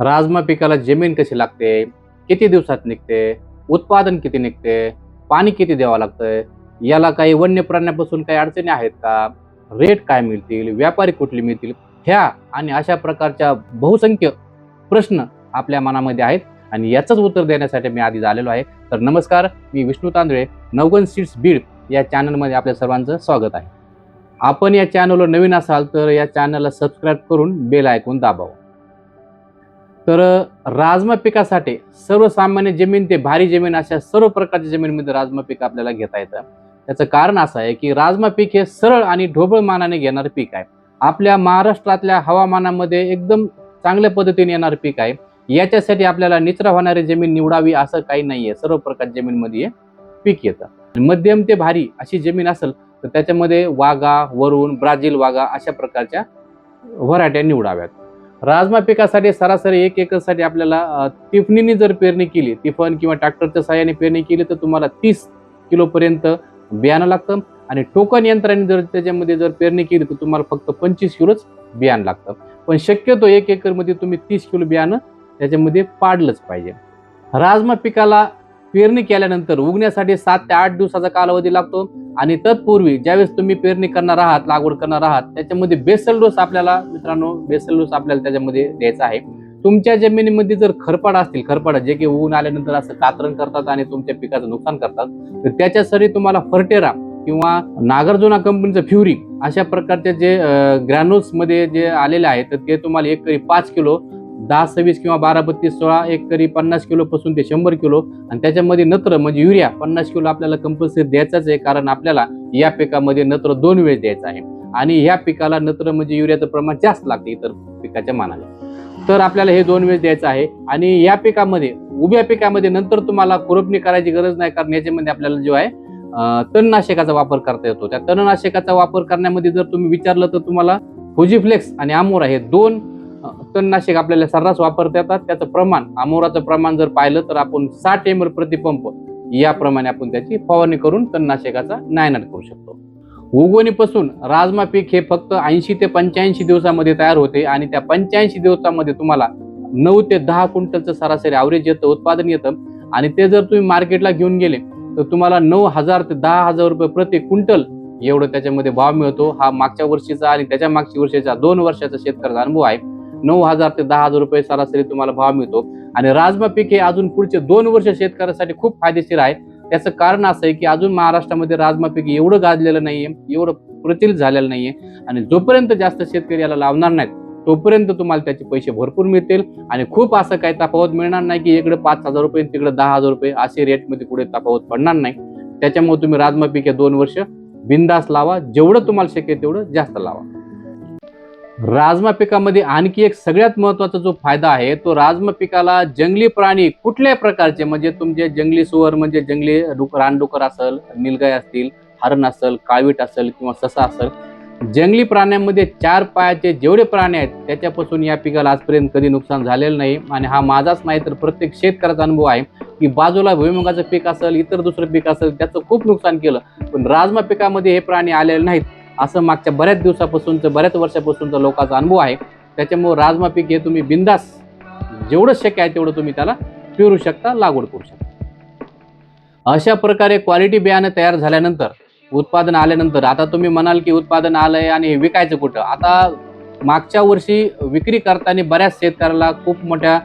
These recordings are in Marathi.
राजमा पिकाला जमीन कशी लागते? किती दिवसात निघते? उत्पादन किती निघते? पाणी किती द्यावं लागतंय याला काही वन्य प्राण्यापासून काही अडचणी आहेत का? रेट काय मिळतील? व्यापारी कुठले मिळतील? ह्या आणि अशा प्रकारच्या बहुसंख्य प्रश्न आपल्या मनामध्ये आहेत आणि याचंच उत्तर देण्यासाठी मी आधी आलेलो आहे. तर नमस्कार मी विष्णू तांदळे नवगन सीड्स बीड या चॅनलमध्ये आपल्या सर्वांचं स्वागत आहे. आपण या चॅनलवर नवीन असाल तर या चॅनलला सबस्क्राईब करून बेल ऐकून दाबावं. तर राजमा पिकासाठी सर्वसामान्य जमीन ते भारी जमीन अशा सर्व प्रकारच्या जमीनमध्ये राजमा पीक आपल्याला घेता येतं. त्याचं कारण असं आहे की राजमा पीक हे सरळ आणि ढोबळ मानाने घेणारं पीक आहे. आपल्या महाराष्ट्रातल्या हवामानामध्ये एकदम चांगल्या पद्धतीने येणारं पीक आहे. याच्यासाठी आपल्याला निचरा होणारी जमीन निवडावी असं काही नाही आहे सर्व प्रकारच्या जमीनमध्ये हे पीक येतं. मध्यम ते भारी अशी जमीन असेल तर त्याच्यामध्ये वाघा वरुण ब्राझील वाघा अशा प्रकारच्या व्हरायट्या निवडाव्यात. राजमा पिकासाठी सरासरी एक एकरसाठी आपल्याला तिफणीने जर पेरणी केली तिफण किंवा ट्रॅक्टरच्या सहाय्याने पेरणी केली तर तुम्हाला तीस किलोपर्यंत बियाणं लागतं. आणि टोकन यंत्राने जर त्याच्यामध्ये जर पेरणी केली तर तुम्हाला फक्त पंचवीस किलोच बियाणं लागतं. पण शक्यतो एक एकरमध्ये तुम्ही तीस किलो बियाणं त्याच्यामध्ये पाडलंच पाहिजे. राजमा पिकाला पेरणी केल्यानंतर उगण्यासाठी सात ते आठ दिवसाचा कालावधी लागतो. आणि तत्पूर्वी ज्यावेळेस तुम्ही पेरणी करणार आहात लागवड करणार आहात त्याच्यामध्ये बेसल डोस आपल्याला मित्रांनो बेसल डोस आपल्याला त्याच्यामध्ये द्यायचा आहे. तुमच्या जमिनीमध्ये जर खरपाड असतील खरपाड जे की ऊन आल्यानंतर असं कातरण करतात आणि तुमच्या पिकाचं नुकसान करतात तर त्याच्यासाठी तुम्हाला फर्टेरा किंवा नागार्जुना कंपनीचं फ्युरी अशा प्रकारचे जे ग्रॅन्युल्समध्ये जे आलेले आहेत तर ते तुम्हाला एक करी पाच किलो दहा सव्वीस किंवा बारा बत्तीस सोळा एक तरी पन्नास किलो पासून ते शंभर किलो. आणि त्याच्यामध्ये नत्र म्हणजे युरिया पन्नास किलो आपल्याला कंपल्सरी द्यायचाच आहे कारण आपल्याला या पिकामध्ये नत्र दोन वेळ द्यायचं आहे. आणि ह्या पिकाला नत्र म्हणजे युरियाचं प्रमाण जास्त लागते इतर पिकाच्या मानाने. तर आपल्याला हे दोन वेळ द्यायचं आहे. आणि या पिकामध्ये उभ्या पिकामध्ये नंतर तुम्हाला खुरपणी करायची गरज नाही कारण याच्यामध्ये आपल्याला जो आहे तणनाशकाचा वापर करता येतो. त्या तणनाशकाचा वापर करण्यामध्ये जर तुम्ही विचारलं तर तुम्हाला फुजीफ्लेक्स आणि आमोरा हे दोन तणनाशक आपल्याला सर्रास वापरता येतात. त्याचं प्रमाण आमोराचं प्रमाण जर पाहिलं तर आपण साठ एम एल प्रतिपंप याप्रमाणे आपण त्याची फवारणी करून तणनाशकाचा नायनाट करू शकतो. उगवणीपासून राजमा पीक हे फक्त ऐंशी ते पंच्याऐंशी दिवसामध्ये तयार होते आणि त्या पंच्याऐंशी दिवसामध्ये तुम्हाला नऊ ते दहा क्विंटलचं सरासरी ॲव्हरेज येतं उत्पादन येतं. आणि ते जर तुम्ही मार्केटला घेऊन गेले तर तुम्हाला नऊ हजार ते दहा हजार रुपये प्रति क्विंटल एवढं त्याच्यामध्ये भाव मिळतो. हा मागच्या वर्षीचा आणि त्याच्या मागच्या वर्षीचा दोन वर्षाचा शेतकऱ्याचा अनुभव आहे. नऊ हजार ते दहा हजार रुपये सरासरी तुम्हाला भाव मिळतो. आणि राजमा पीक हे अजून पुढचे दोन वर्ष शेतकऱ्यासाठी खूप फायदेशीर आहे. त्याचं कारण असं आहे की अजून महाराष्ट्रामध्ये राजमा पीक एवढं गाजलेलं नाहीये एवढं प्रचलित झालेलं नाहीये. आणि जोपर्यंत जास्त शेतकरी याला लावणार नाहीत तोपर्यंत तुम्हाला त्याचे पैसे भरपूर मिळतील. आणि खूप असं काही तफावत मिळणार नाही की इकडे पाच हजार रुपये तिकडे दहा हजार रुपये असे रेटमध्ये कुठे तफावत पडणार नाही. त्याच्यामुळे तुम्ही राजमा पीक हे दोन वर्ष बिंदास लावा. जेवढं तुम्हाला शक्य तेवढं जास्त लावा. राजमा पिकामध्ये आणखी एक सगळ्यात महत्त्वाचा जो फायदा आहे तो राजमा पिकाला जंगली प्राणी कुठल्याही प्रकारचे म्हणजे तुमचे जंगली सुवर म्हणजे जंगली रानडुकर असेल निलगाय असतील हरण असेल काळवीट असेल किंवा ससा असेल जंगली प्राण्यांमध्ये चार पायाचे जेवढे प्राणी आहेत त्याच्यापासून या पिकाला आजपर्यंत कधी नुकसान झालेलं नाही. आणि हा माझाच नाही तर प्रत्येक शेतकऱ्याचा अनुभव आहे की बाजूला भुईमुगाचं पीक असेल इतर दुसरं पीक असेल त्याचं खूप नुकसान केलं. पण राजमा पिकामध्ये हे प्राणी आलेले नाहीत. असं मागच्या बऱ्याच दिवसापासूनचं बऱ्याच वर्षापासूनचा लोकांचा अनुभव आहे. त्याच्यामुळे राजमा पीक हे तुम्ही बिंदास जेवढं शक्य आहे तेवढं तुम्ही त्याला पेरू शकता लागवड करू शकता. अशा प्रकारे क्वालिटी बियाणं तयार झाल्यानंतर उत्पादन आल्यानंतर आता तुम्ही म्हणाल की उत्पादन आलंय आणि हे विकायचं कुठं? आता मागच्या वर्षी विक्री करताना बऱ्याच शेतकऱ्याला खूप मोठ्या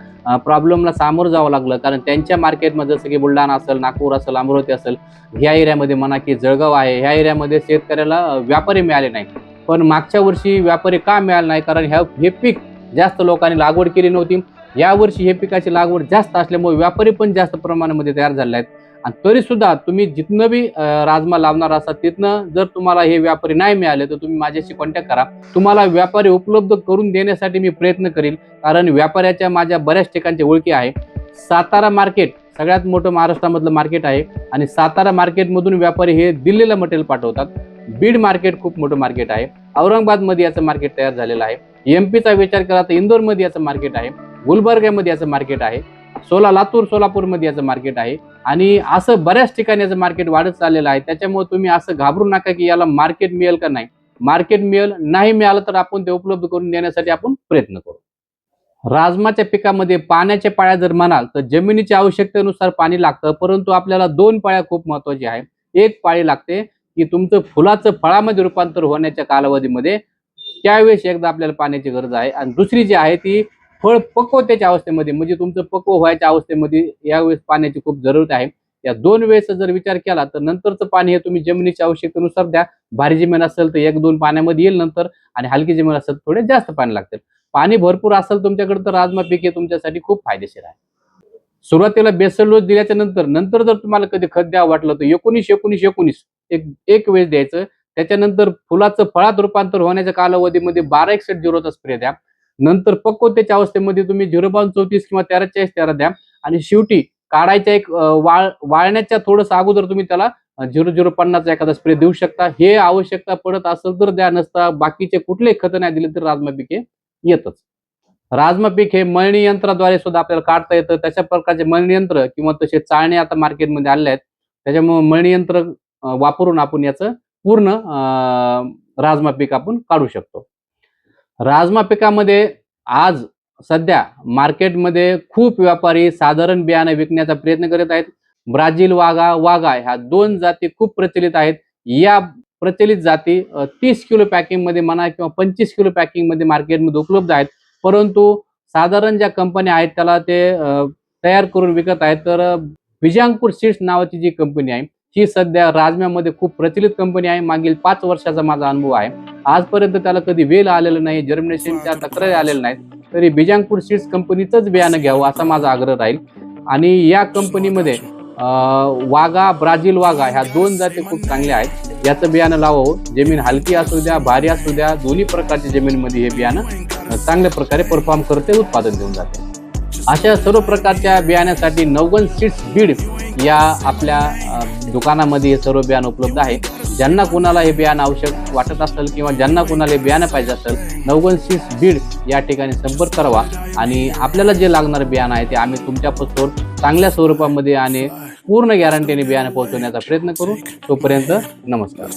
प्रॉब्लेमला सामोरं जावं लागलं. कारण त्यांच्या मार्केटमध्ये जसं की बुलढाणा असेल नागपूर असेल अमरावती असेल ह्या एरियामध्ये म्हणा की जळगाव आहे. ह्या एरियामध्ये शेतकऱ्याला व्यापारी मिळाले नाही पण मागच्या वर्षी व्यापारी का मिळाले नाही कारण ह्या हे पीक जास्त लोकांनी लागवड केली नव्हती. यावर्षी हे पिकाची लागवड जास्त असल्यामुळे व्यापारी पण जास्त प्रमाणामध्ये तयार झाले आहेत आणि तरी सुद्धा तुम्ही जिथनं बी राजमा लावणार असाल तिथनं जर तुम्हाला हे व्यापारी नाही मिळाले तर तुम्ही माझ्याशी कॉन्टॅक्ट करा. तुम्हाला व्यापारी उपलब्ध करून देण्यासाठी मी प्रयत्न करील कारण व्यापाऱ्याच्या माझ्या बऱ्याच ठिकाणच्या ओळखी आहे. सातारा मार्केट सगळ्यात मोठं महाराष्ट्रामधलं मार्केट आहे आणि सातारा मार्केटमधून व्यापारी हे दिल्लीला मटेरियल पाठवतात. बीड मार्केट खूप मोठं मार्केट आहे. औरंगाबादमध्ये याचं मार्केट तयार झालेलं आहे. एम पीचा विचार करा तर इंदोरमध्ये याचं मार्केट आहे. गुलबर्ग्यामध्ये याचं मार्केट आहे. सोला लातूर सोलापूरमध्ये याचं मार्केट आहे. आणि असं बऱ्याच ठिकाणी याचं मार्केट वाढत चाललेलं आहे. त्याच्यामुळे तुम्ही असं घाबरू नका की याला मार्केट मिळेल का नाही. मार्केट मिळेल नाही मिळालं तर आपण ते उपलब्ध करून देण्यासाठी आपण प्रयत्न करू. राजमाच्या पिकामध्ये पाण्याच्या पाळ्या जर म्हणाल तर जमिनीच्या आवश्यकतेनुसार पाणी लागतं परंतु आपल्याला दोन पाळ्या खूप महत्वाची आहे. एक पाळी लागते की तुमचं फुलाचं फळामध्ये रूपांतर होण्याच्या कालावधीमध्ये त्यावेळेस एकदा आपल्याला पाण्याची गरज आहे. आणि दुसरी जी आहे ती फळ पकवत्याच्या अवस्थेमध्ये म्हणजे तुमचं पक्व व्हायच्या अवस्थेमध्ये यावेळेस पाण्याची खूप जरूरत आहे. या दोन वेळेस जर विचार केला तर नंतरचं पाणी हे तुम्ही जमिनीच्या आवश्यकतेनुसार द्या. भारी जमीन असेल तर एक दोन पाण्यामध्ये येईल नंतर आणि हलकी जमीन असेल थोडे जास्त पाणी लागतील. पाणी भरपूर असेल तुमच्याकडे तर राजमा पीक हे तुमच्यासाठी खूप फायदेशीर आहे. सुरुवातीला बेसल डोस दिल्याच्या नंतर नंतर जर तुम्हाला कधी खत द्यावं वाटलं तर एकोणीस एकोणीस एकोणीस एक एक वेळेस द्यायचं. त्याच्यानंतर फुलाचं फळात रूपांतर होण्याच्या कालावधीमध्ये बारा एकसठ झिरोचा स्प्रे द्या. नंतर पक्वतेच्या अवस्थेमध्ये तुम्ही झिरो बावन चौतीस किंवा तेरा चाळीस तेरा द्या. आणि शेवटी काढायच्या एक वाळ वाळण्याच्या थोडंसं अगोदर तुम्ही त्याला झिरो झिरो पन्नासचा एखादा स्प्रे देऊ शकता. हे आवश्यकता पडत असेल तर द्या नसता बाकीचे कुठलेही खत नाही दिले तर राजमा पिके येतच. राजमा पीक हे मळणी यंत्राद्वारे सुद्धा आपल्याला काढता येतं. तशा प्रकारचे मळणी यंत्र किंवा तसे चाळणे आता मार्केटमध्ये आले आहेत. त्याच्यामुळे मळणी यंत्र वापरून आपण याचं पूर्ण राजमा पीक आपण काढू शकतो. राजमा पिकामध्ये आज सध्या मार्केटमध्ये खूप व्यापारी साधारण बियाणं विकण्याचा प्रयत्न करत आहेत. ब्राझील वाघा वाघा ह्या दोन जाती खूप प्रचलित आहेत. या प्रचलित जाती तीस किलो पॅकिंगमध्ये म्हणा किंवा पंचवीस किलो पॅकिंगमध्ये मार्केटमध्ये उपलब्ध आहेत. परंतु साधारण ज्या कंपन्या आहेत त्याला ते तयार करून विकत आहेत. तर विजांकूर सीड्स नावाची जी कंपनी आहे ही सध्या राजम्यामध्ये खूप प्रचलित कंपनी आहे. मागील पाच वर्षाचा माझा अनुभव आहे. आजपर्यंत त्याला कधी वेल आलेलं नाही जर्मिनेशनच्या तक्रारी आलेल्या नाहीत. तरी बिजांगपूर सीड्स कंपनीचंच बियाणं घ्यावं असा माझा आग्रह राहील. आणि या कंपनीमध्ये वाघा ब्राझील वाघा ह्या दोन जाती खूप चांगल्या आहेत. याचं बियाणं लावावं. जमीन हलकी असू द्या भारी असू द्या दोन्ही प्रकारच्या जमीनमध्ये हे बियाणं चांगल्या प्रकारे परफॉर्म करते उत्पादन देऊन जाते. अशा सर्व प्रकारच्या बियाण्यासाठी नवगन सीड्स बीड या आपल्या दुकानामध्ये हे सर्व बियाणं उपलब्ध आहे. ज्यांना कोणाला हे बियाणं आवश्यक वाटत असेल किंवा ज्यांना कोणाला हे बियाणं पाहिजे असेल नवगन बीड या ठिकाणी संपर्क करावा. आणि आपल्याला जे लागणारं बियाणं आहे ते आम्ही तुमच्यापासून चांगल्या स्वरूपामध्ये आणि पूर्ण गॅरंटीने बियाणं पोहोचवण्याचा प्रयत्न करू. तोपर्यंत नमस्कार.